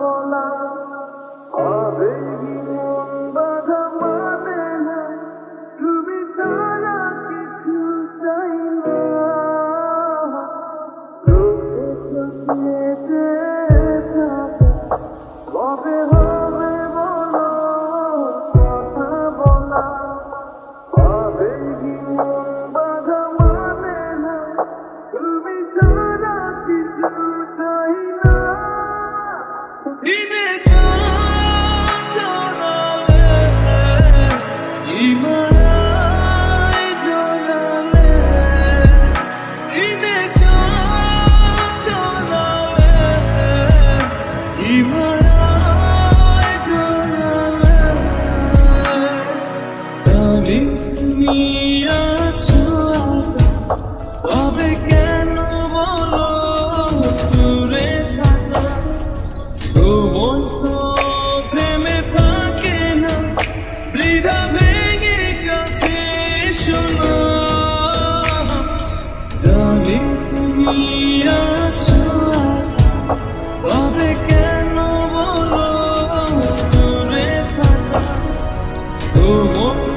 বলা আবেগী মন বাধা মানে না তুমি তারা কিছু চাই না। চোখে চোখে Oh, oh.